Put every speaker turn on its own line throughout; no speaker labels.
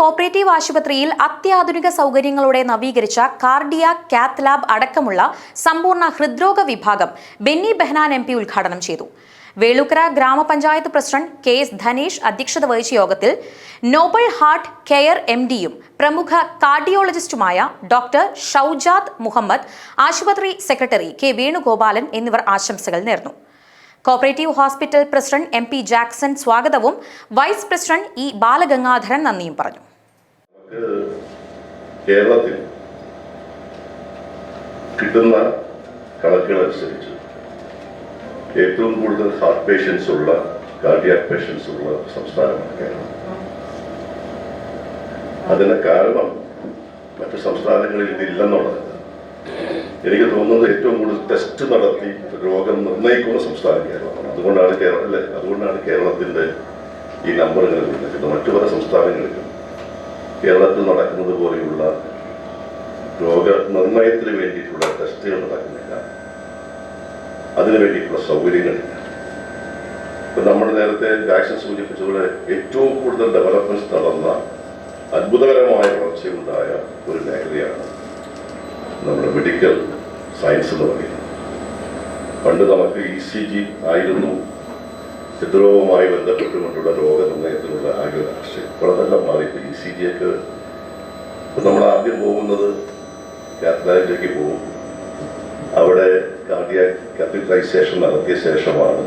Cooperative ആശുപത്രിയിൽ അത്യാധുനിക സൗകര്യങ്ങളോടെ നവീകരിച്ച കാർഡിയ കാത്ത് ലാബ് അടക്കമുള്ള സമ്പൂർണ ഹൃദ്രോഗ വിഭാഗം ബെന്നി ബെഹനാൻ എം ഉദ്ഘാടനം ചെയ്തു. വേളുക്കര ഗ്രാമപഞ്ചായത്ത് പ്രസിഡന്റ് കെ എസ് ധനേഷ് അധ്യക്ഷത വഹിച്ച യോഗത്തിൽ നോബൽ ഹാർട്ട് കെയർ എം ഡിയും പ്രമുഖ കാർഡിയോളജിസ്റ്റുമായ ഡോക്ടർ ഷൌജാദ് മുഹമ്മദ് ആശുപത്രി സെക്രട്ടറി കെ വേണുഗോപാലൻ എന്നിവർ ആശംസകൾ നേർന്നു. Cooperative hospital president M P Jackson സ്വാഗതവും വൈസ് പ്രസിഡന്റ് ഇ ബാലഗംഗാധരൻ നന്ദിയും പറഞ്ഞു.
കേരളത്തിൽ കിട്ടുന്ന കണക്കുകളനുസരിച്ച് ഏറ്റവും കൂടുതൽ ഹാർട്ട് പേഷ്യൻസ് ഉള്ള കാർഡിയാക് പേഷ്യൻസ് ഉള്ള സംസ്ഥാനമാണ് കേരളം. അതിന് കാരണം മറ്റു സംസ്ഥാനങ്ങളിൽ ഇതില്ലെന്നുള്ളത് എനിക്ക് തോന്നുന്നത് ഏറ്റവും കൂടുതൽ ടെസ്റ്റ് നടത്തി രോഗം നിർണയിക്കുന്ന സംസ്ഥാനം കേരളമാണ് അതുകൊണ്ടാണ് കേരളം അല്ലേ? അതുകൊണ്ടാണ് കേരളത്തിന്റെ ഈ നമ്പറുകൾ നിൽക്കുന്നത്. മറ്റു പല സംസ്ഥാനങ്ങളിലും കേരളത്തിൽ നടക്കുന്നത് പോലെയുള്ള രോഗ നിർണയത്തിന് വേണ്ടിയിട്ടുള്ള ടെസ്റ്റുകൾ നടക്കുന്നില്ല. അതിനു വേണ്ടിയിട്ടുള്ള സൗകര്യങ്ങളില്ല ഇപ്പൊ നമ്മൾ നേരത്തെ വാക്സിൻ സൂചിപ്പിച്ചതുപോലെ ഏറ്റവും കൂടുതൽ ഡെവലപ്മെന്റ്സ് നടന്ന അത്ഭുതകരമായ വളർച്ചയുണ്ടായ ഒരു മേഖലയാണ് നമ്മുടെ മെഡിക്കൽ സയൻസ് എന്ന് പറയുന്നത്. പണ്ട് നമുക്ക് ഇ സി ജി ആയിരുന്നു. ഹൃദ്രോഗവുമായി ബന്ധപ്പെട്ടുകൊണ്ടുള്ള രോഗനിർണയത്തിനുള്ള ആകെ ആശയം അതെല്ലാം മാറി ഇ സി ജി ഒക്കെ നമ്മൾ ആദ്യം പോകുന്നത് കാത്തലാറ്റിലേക്ക് പോകും. അവിടെ കാർഡിയാക് കാത്തലൈസേഷൻ നടത്തിയ ശേഷമാണ്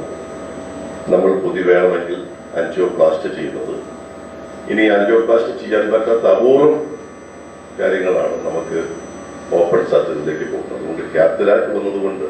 നമ്മൾ പുതിയ വേണമെങ്കിൽ ആൻജിയോപ്ലാസ്റ്റ് ചെയ്യുന്നത്. ഇനി ആൻജിയോപ്ലാസ്റ്റ് ചെയ്യാൻ പറ്റാത്ത അപൂർവം കാര്യങ്ങളാണ് നമുക്ക് സത്യത്തിലേക്ക് പോകുന്നത് അതുകൊണ്ട് ക്യാപിറ്റലായിട്ട് വന്നതുകൊണ്ട്